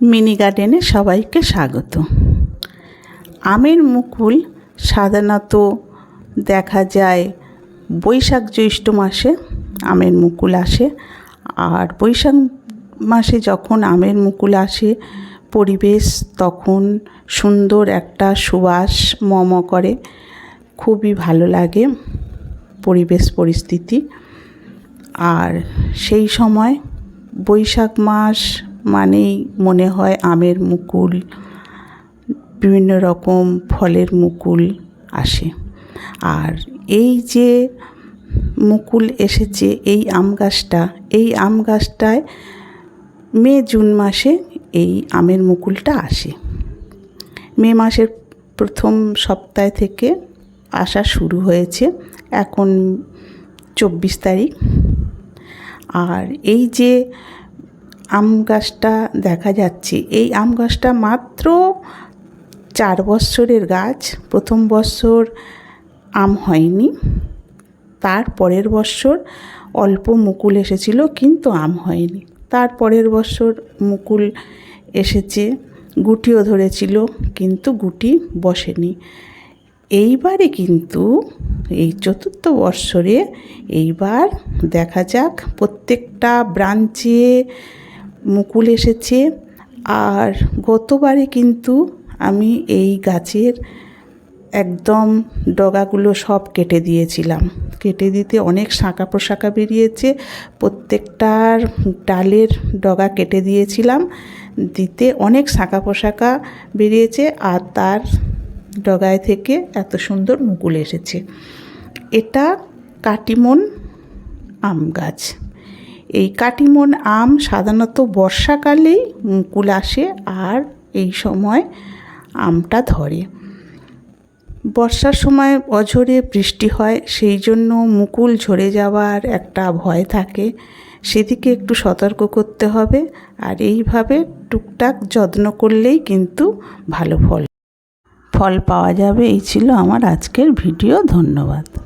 Mini গার্ডেনে সবাইকে স্বাগত। আমের মুকুল সাধারণত দেখা যায় বৈশাখ জ্যৈষ্ঠ মাসে আমের মুকুল আসে, আর বৈশাখ মাসে যখন আমের মুকুল আসে, পরিবেশ তখন সুন্দর একটা সুবাস মম করে, খুবই ভালো লাগে পরিবেশ পরিস্থিতি। আর সেই সময় বৈশাখ মাস মানেই মনে হয় আমের মুকুল, বিভিন্ন রকম ফলের মুকুল আসে। আর এই যে মুকুল এসেছে, এই আম গাছটা, এই আম গাছটায় মে, জুন মাসে এই আমের মুকুলটা আসে। মে মাসের প্রথম সপ্তাহ থেকে আসা শুরু হয়েছে, এখন চব্বিশ তারিখ। আর এই যে আম গাছটা দেখা যাচ্ছে। এই আম গাছটা মাত্র চার বৎসরের গাছ। প্রথম বৎসর আম হয়নি। তার পরের বৎসর অল্প মুকুল এসেছিল, কিন্তু আম হয়নি। তার পরের বৎসর মুকুল এসেছে, গুটিও ধরেছিল, কিন্তু গুটি বসেনি। এইবারে কিন্তু এই চতুর্থ বৎসরে এইবার দেখা যাক প্রত্যেকটা ব্রাঞ্চে মুকুল এসেছে। আর গতবারে কিন্তু আমি এই গাছের একদম ডগাগুলো সব কেটে দিয়েছিলাম। কেটে দিতে অনেক শাঁখা প্রশাখা বেরিয়েছে। প্রত্যেকটার ডালের ডগা কেটে দিয়েছিলাম। দিতে অনেক শাঁখা পোশাকা বেরিয়েছে আর তার ডগায় থেকে এত সুন্দর মুকুল এসেছে। এটা কাটিমন আম গাছ। এই কাটিমন আম সাধারণত বর্ষাকালেই মুকুল আসে আর এই সময় আমটা ধরে। বর্ষার সময় অঝরে বৃষ্টি হয়, সেই জন্য মুকুল ঝরে যাওয়ার একটা ভয় থাকে। সেদিকে একটু সতর্ক করতে হবে আর এইভাবে টুকটাক যত্ন করলেই কিন্তু ভালো ফল ফল পাওয়া যাবে। এই ছিল আমার আজকের ভিডিও। ধন্যবাদ।